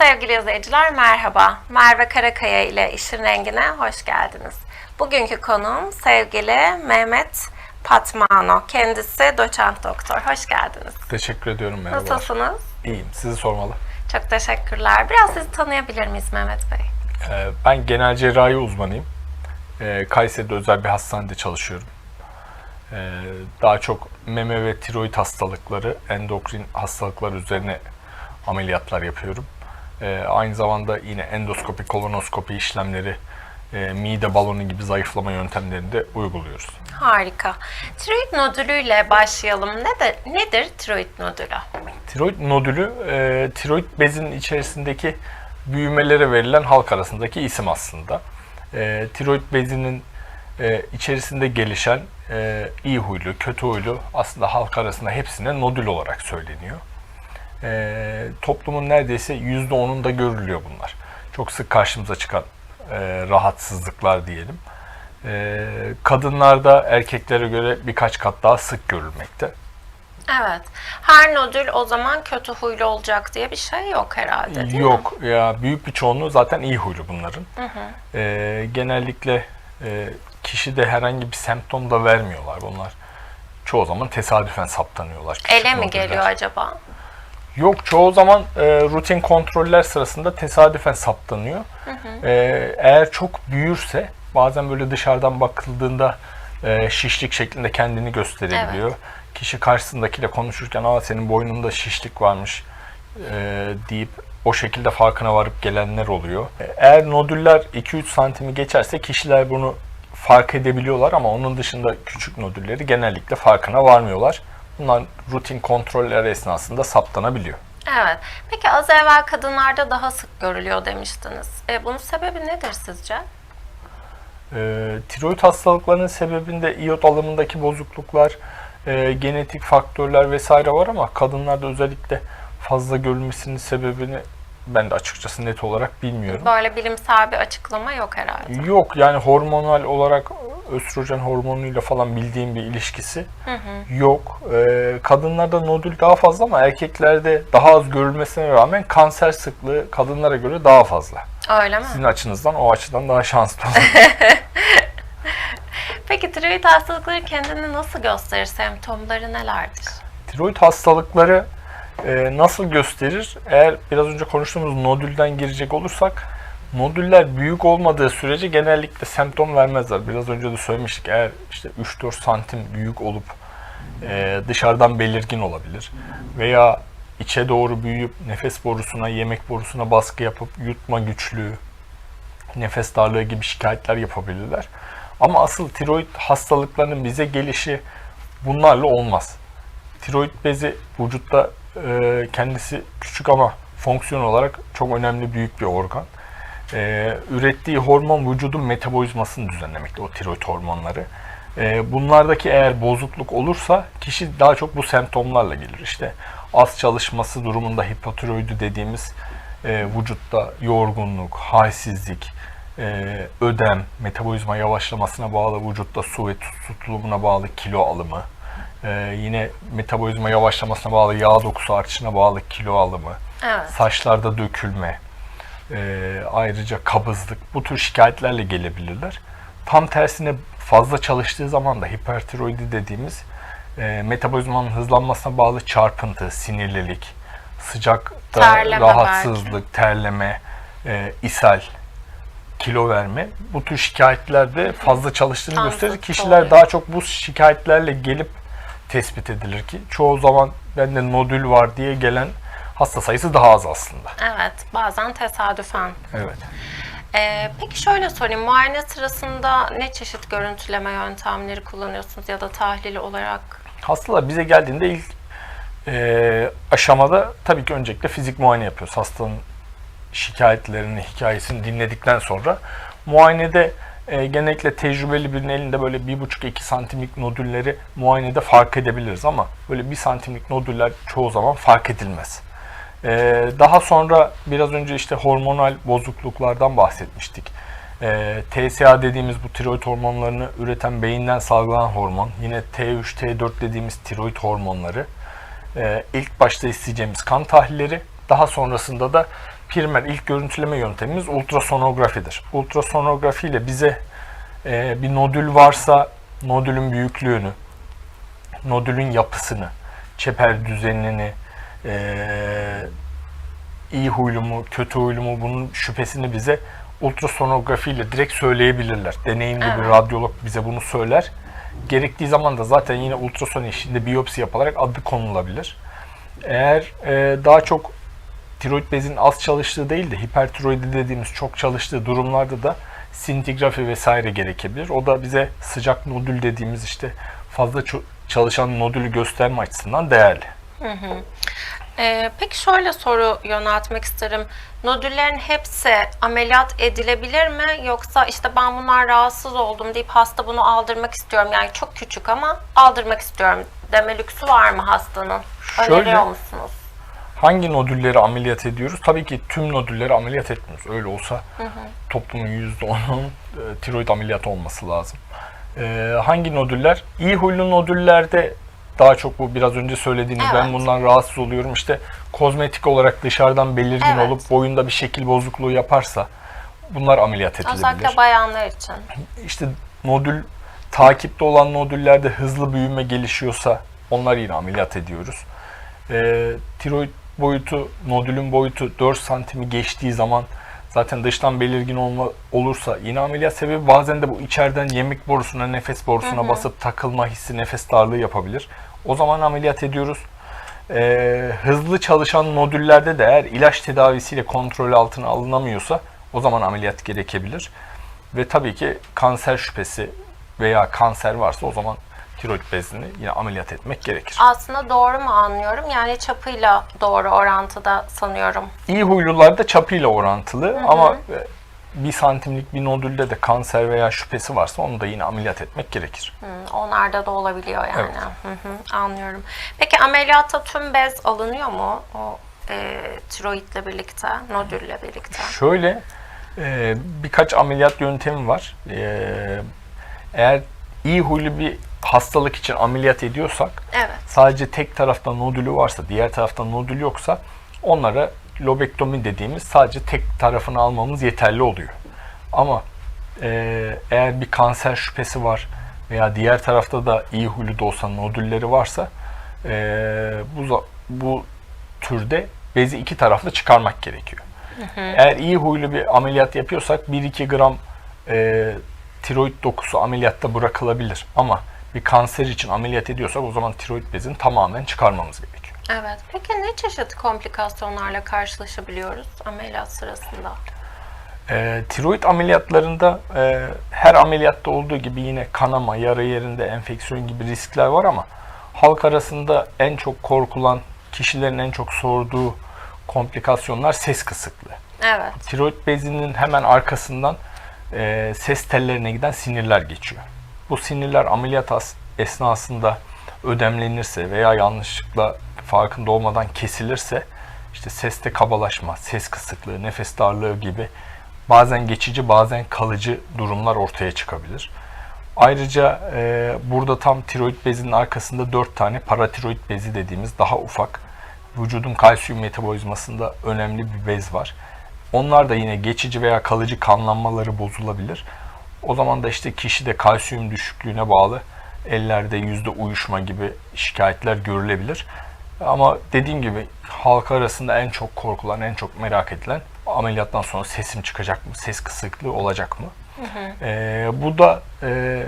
Sevgili izleyiciler merhaba. Merve Karakaya ile İşin Rengi'ne hoş geldiniz. Bugünkü konuğum sevgili Mehmet Patmano. Kendisi doçent doktor. Hoş geldiniz. Teşekkür ediyorum merhaba. Nasılsınız? İyiyim. Sizi sormalı. Çok teşekkürler. Biraz sizi tanıyabilir miyiz Mehmet Bey? Ee, ben genel cerrahi uzmanıyım. Ee, Kayseri'de özel bir hastanede çalışıyorum. Ee, daha çok meme ve tiroid hastalıkları, endokrin hastalıklar üzerine ameliyatlar yapıyorum. Ee, aynı zamanda yine endoskopi, kolonoskopi işlemleri, e, mide balonu gibi zayıflama yöntemlerini de uyguluyoruz. Harika. Tiroid nodülüyle başlayalım. Nedir, nedir tiroid nodülü? Tiroid nodülü, e, tiroid bezinin içerisindeki büyümelere verilen halk arasındaki isim aslında. E, tiroid bezinin e, içerisinde gelişen e, iyi huylu, kötü huylu aslında halk arasında hepsine nodül olarak söyleniyor. E, toplumun neredeyse %10'unda görülüyor bunlar. Çok sık karşımıza çıkan e, rahatsızlıklar diyelim. E, kadınlarda erkeklere göre birkaç kat daha sık görülmekte. Evet. Her nodül o zaman kötü huylu olacak diye bir şey yok herhalde değil mi? Yok ya büyük bir çoğunluğu zaten iyi huylu bunların. Ee, genellikle e, kişide herhangi bir semptom da vermiyorlar bunlar. Çoğu zaman tesadüfen saptanıyorlar. Ele mi nodüller. geliyor acaba? Yok çoğu zaman e, rutin kontroller sırasında tesadüfen saptanıyor. E, eğer çok büyürse bazen böyle dışarıdan bakıldığında e, şişlik şeklinde kendini gösterebiliyor. Kişi karşısındakiyle konuşurken aa senin boynunda şişlik varmış e, deyip o şekilde farkına varıp gelenler oluyor. E, Eğer nodüller 2-3 santimi geçerse kişiler bunu fark edebiliyorlar ama onun dışında küçük nodülleri genellikle farkına varmıyorlar. Bunlar rutin kontroller esnasında saptanabiliyor. Evet. Peki az evvel kadınlarda daha sık görülüyor demiştiniz. E, bunun sebebi nedir sizce? E, tiroid hastalıklarının sebebinde iyot alımındaki bozukluklar, e, genetik faktörler vesaire var ama kadınlarda özellikle fazla görülmesinin sebebini ben de açıkçası net olarak bilmiyorum. Böyle bilimsel bir açıklama yok herhalde. Yok yani hormonal olarak östrojen hormonuyla falan bildiğim bir ilişkisi yok. Ee, kadınlarda nodül daha fazla ama erkeklerde daha az görülmesine rağmen kanser sıklığı kadınlara göre daha fazla. Öyle mi? Sizin açınızdan o açıdan daha şanslı. Peki tiroid hastalıkları kendini nasıl gösterir? Semptomları nelerdir? Tiroid hastalıkları e, nasıl gösterir? Eğer biraz önce konuştuğumuz nodülden girecek olursak nodüller büyük olmadığı sürece genellikle semptom vermezler. Biraz önce de söylemiştik. Eğer işte 3-4 santim büyük olup e, dışarıdan belirgin olabilir veya içe doğru büyüyüp nefes borusuna, yemek borusuna baskı yapıp yutma güçlüğü, nefes darlığı gibi şikayetler yapabilirler. Ama asıl tiroid hastalıklarının bize gelişi bunlarla olmaz. Tiroid bezi vücutta e, kendisi küçük ama fonksiyon olarak çok önemli büyük bir organ. E, ürettiği hormon vücudun metabolizmasını düzenlemekte o tiroid hormonları. E, bunlardaki eğer bozukluk olursa kişi daha çok bu semptomlarla gelir. İşte az çalışması durumunda hipotiroidi dediğimiz e, vücutta yorgunluk, halsizlik, e, ödem, metabolizma yavaşlamasına bağlı vücutta su ve tutulumuna bağlı kilo alımı, e, yine metabolizma yavaşlamasına bağlı yağ dokusu artışına bağlı kilo alımı, Evet. saçlarda dökülme, e, ayrıca kabızlık bu tür şikayetlerle gelebilirler. Tam tersine fazla çalıştığı zaman da hipertiroidi dediğimiz e, metabolizmanın hızlanmasına bağlı çarpıntı, sinirlilik, sıcakta Terleme rahatsızlık, terleme, e, ishal, kilo verme bu tür şikayetlerde fazla çalıştığını Tam gösterir. Kişiler oluyor. daha çok bu şikayetlerle gelip tespit edilir ki çoğu zaman bende nodül var diye gelen hasta sayısı daha az aslında. Evet. Bazen tesadüfen. Evet. E, peki şöyle sorayım. Muayene sırasında ne çeşit görüntüleme yöntemleri kullanıyorsunuz ya da tahlil olarak? Hastalar bize geldiğinde ilk e, aşamada tabii ki öncelikle fizik muayene yapıyoruz. Hastanın şikayetlerini, hikayesini dinledikten sonra muayenede e, genellikle tecrübeli birinin elinde böyle 1,5-2 santimlik nodülleri muayenede fark edebiliriz ama böyle 1 santimlik nodüller çoğu zaman fark edilmez. E, daha sonra biraz önce işte hormonal bozukluklardan bahsetmiştik. E, TSH dediğimiz bu tiroid hormonlarını üreten beyinden salgılanan hormon, yine T3, T4 dediğimiz tiroid hormonları, e, ilk başta isteyeceğimiz kan tahlilleri, daha sonrasında da primer ilk görüntüleme yöntemimiz ultrasonografidir. Ultrasonografi ile bize e, bir nodül varsa nodülün büyüklüğünü, nodülün yapısını, çeper düzenini, e, iyi huylu mu, kötü huylu mu bunun şüphesini bize ultrasonografi ile direkt söyleyebilirler. Deneyimli bir Evet. radyolog bize bunu söyler. Gerektiği zaman da zaten yine ultrason eşliğinde biyopsi yapılarak adı konulabilir. Eğer e, daha çok tiroid bezinin az çalıştığı değil de hipertiroidi dediğimiz çok çalıştığı durumlarda da sintigrafi vesaire gerekebilir. O da bize sıcak nodül dediğimiz işte fazla çalışan nodülü gösterme açısından değerli. Ee, peki şöyle soru yöneltmek isterim. Nodüllerin hepsi ameliyat edilebilir mi? Yoksa işte ben bunlar rahatsız oldum deyip hasta bunu aldırmak istiyorum. Yani çok küçük ama aldırmak istiyorum deme lüksü var mı hastanın? Şöyle- Öneriyor musunuz? Hangi nodülleri ameliyat ediyoruz? Tabii ki tüm nodülleri ameliyat etmiyoruz. Öyle olsa toplumun %10'unun e, tiroid ameliyatı olması lazım. E, hangi nodüller? İyi huylu nodüllerde daha çok bu biraz önce söylediğiniz ben Evet. bundan rahatsız oluyorum. İşte kozmetik olarak dışarıdan belirgin Evet. olup boyunda bir şekil bozukluğu yaparsa bunlar ameliyat edilebilir. Özellikle bayanlar için. İşte nodül takipte olan nodüllerde hızlı büyüme gelişiyorsa onlar yine ameliyat ediyoruz. Ee, tiroid boyutu, nodülün boyutu 4 santimi geçtiği zaman zaten dıştan belirgin olma, olursa yine ameliyat sebebi bazen de bu içeriden yemek borusuna, nefes borusuna basıp takılma hissi, nefes darlığı yapabilir. O zaman ameliyat ediyoruz. Ee, hızlı çalışan nodüllerde de eğer ilaç tedavisiyle kontrol altına alınamıyorsa o zaman ameliyat gerekebilir. Ve tabii ki kanser şüphesi veya kanser varsa o zaman tiroid bezini yine ameliyat etmek gerekir. Aslında doğru mu anlıyorum? Yani çapıyla doğru orantıda sanıyorum. İyi huylularda çapıyla orantılı ama e, bir santimlik bir nodülde de kanser veya şüphesi varsa onu da yine ameliyat etmek gerekir. Hı, Onlarda da olabiliyor yani. Evet. Hı hı, anlıyorum. Peki ameliyatta tüm bez alınıyor mu? O e, tiroidle birlikte, nodülle birlikte. Şöyle e, birkaç ameliyat yöntemi var. E, eğer iyi huylu bir hastalık için ameliyat ediyorsak Evet. sadece tek tarafta nodülü varsa, diğer tarafta nodül yoksa onlara lobektomi dediğimiz sadece tek tarafını almamız yeterli oluyor. Ama e, eğer bir kanser şüphesi var veya diğer tarafta da iyi huylu da olsa nodülleri varsa e, bu bu türde bezi iki taraflı çıkarmak gerekiyor. Eğer iyi huylu bir ameliyat yapıyorsak 1-2 gram e, tiroid dokusu ameliyatta bırakılabilir. Ama bir kanser için ameliyat ediyorsak o zaman tiroid bezini tamamen çıkarmamız gerekiyor. Evet. Peki ne çeşit komplikasyonlarla karşılaşabiliyoruz ameliyat sırasında? E, tiroid ameliyatlarında e, her ameliyatta olduğu gibi yine kanama, yara yerinde enfeksiyon gibi riskler var ama halk arasında en çok korkulan, kişilerin en çok sorduğu komplikasyonlar ses kısıklığı. Evet. Tiroid bezinin hemen arkasından e, ses tellerine giden sinirler geçiyor. Bu sinirler ameliyat as- esnasında ödemlenirse veya yanlışlıkla farkında olmadan kesilirse işte seste kabalaşma, ses kısıklığı, nefes darlığı gibi bazen geçici bazen kalıcı durumlar ortaya çıkabilir. Ayrıca e, burada tam tiroid bezinin arkasında 4 tane paratiroid bezi dediğimiz daha ufak vücudun kalsiyum metabolizmasında önemli bir bez var. Onlar da yine geçici veya kalıcı kanlanmaları bozulabilir. O zaman da işte kişide kalsiyum düşüklüğüne bağlı ellerde yüzde uyuşma gibi şikayetler görülebilir. Ama dediğim gibi halk arasında en çok korkulan, en çok merak edilen ameliyattan sonra sesim çıkacak mı, ses kısıklığı olacak mı? Ee, bu da e,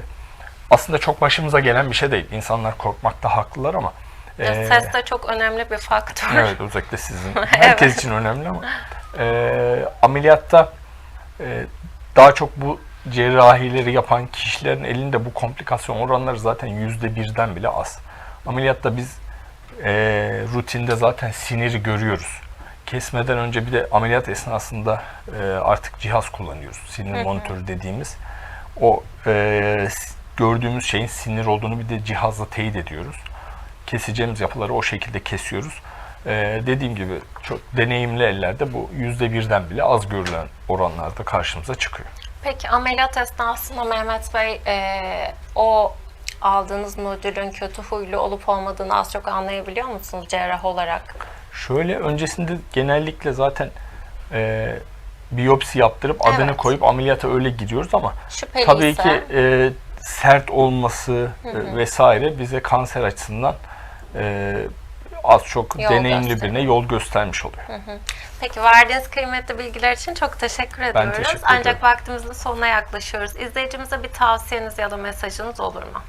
aslında çok başımıza gelen bir şey değil. İnsanlar korkmakta haklılar ama e, Ses de çok önemli bir faktör. Evet özellikle sizin. Herkes için önemli ama. Ee, ameliyatta e, daha çok bu cerrahileri yapan kişilerin elinde bu komplikasyon oranları zaten yüzde birden bile az. Ameliyatta biz e, rutinde zaten siniri görüyoruz. Kesmeden önce bir de ameliyat esnasında e, artık cihaz kullanıyoruz. Sinir monitörü dediğimiz. O e, gördüğümüz şeyin sinir olduğunu bir de cihazla teyit ediyoruz keseceğimiz yapıları o şekilde kesiyoruz. Ee, dediğim gibi çok deneyimli ellerde bu yüzde birden bile az görülen oranlarda karşımıza çıkıyor. Peki ameliyat esnasında Mehmet Bey e, o aldığınız nodülün kötü huylu olup olmadığını az çok anlayabiliyor musunuz cerrah olarak? Şöyle öncesinde genellikle zaten e, biyopsi yaptırıp adını Evet. koyup ameliyata öyle giriyoruz ama Şüpheliyse. tabii ki e, sert olması e, vesaire bize kanser açısından e, az çok Yol deneyimli gösteriyor. birine yol göstermiş oluyor. Peki verdiğiniz kıymetli bilgiler için çok teşekkür ediyoruz. teşekkür Ancak ederim. vaktimizin sonuna yaklaşıyoruz. İzleyicimize bir tavsiyeniz ya da mesajınız olur mu?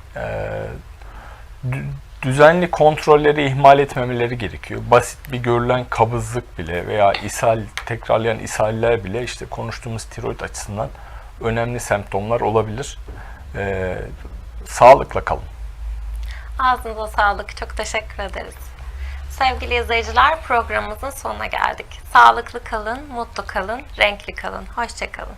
Dü- düzenli kontrolleri ihmal etmemeleri gerekiyor. Basit bir görülen kabızlık bile veya ishal, tekrarlayan ishaller bile işte konuştuğumuz tiroid açısından önemli semptomlar olabilir. Ee, sağlıkla kalın. Ağzınıza sağlık. Çok teşekkür ederiz. Sevgili izleyiciler programımızın sonuna geldik. Sağlıklı kalın, mutlu kalın, renkli kalın. Hoşçakalın.